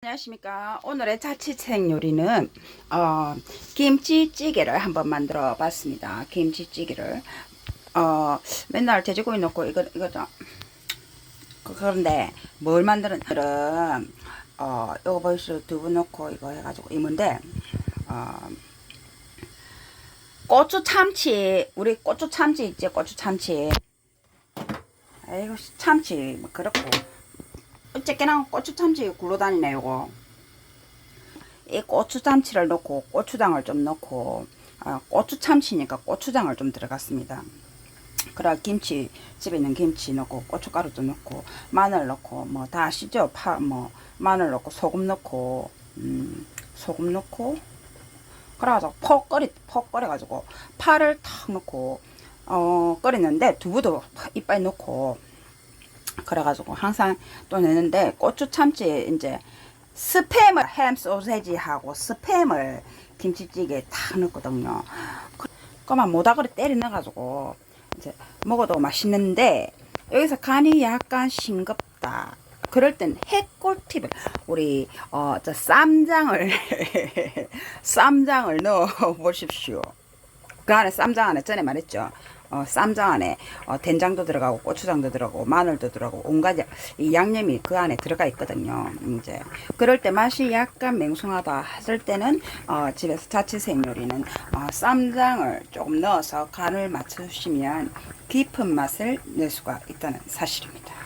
안녕하십니까. 오늘의 자취생 요리는 어, 김치찌개를 한번 만들어 봤습니다. 김치찌개를. 어, 맨날 돼지고기 넣고 이거 이거 좀 그- 그런데 뭘 만드는 어, 이거 보이시죠 두부 넣고 이거 해가지고 이문데 어, 고추 참치. 우리 고추 참치 있지? 고추 참치. 아이고 참치. 뭐 그렇고 어쨌거나 고추 참치 굴러다니네 요거. 이 고추 참치를 넣고 고추장을 좀 넣고 아, 고추 참치니까 고추장을 좀 들어갔습니다. 그래 김치 집에 있는 김치 넣고 고춧가루 좀 넣고 마늘 넣고 뭐 다 아시죠? 파 뭐 마늘 넣고 소금 넣고 음, 소금 넣고 그래가지고 퍽 끓이 퍽 끓여가지고 파를 탁 넣고 어 끓이는데 두부도 이빨 넣고 그래가지고 항상 또 내는데 고추 참치 이제 스팸을 햄 소세지하고 스팸을 김치찌개에 탁 넣거든요. 그만 모다그리 때려 넣어가지고 이제 먹어도 맛있는데 여기서 간이 약간 싱겁다. 그럴 땐 해꿀팁을 우리 어저 쌈장을 쌈장을 넣어 보십시오. 그 안에 쌈장 안에 전에 말했죠. 어, 쌈장 안에 어, 된장도 들어가고 고추장도 들어가고 마늘도 들어가고 온갖 이 양념이 그 안에 들어가 있거든요. 이제 그럴 때 맛이 약간 맹숭하다 했을 때는 어, 집에서 자취 생 요리는 어, 쌈장을 조금 넣어서 간을 맞추시면 깊은 맛을 낼 수가 있다는 사실입니다.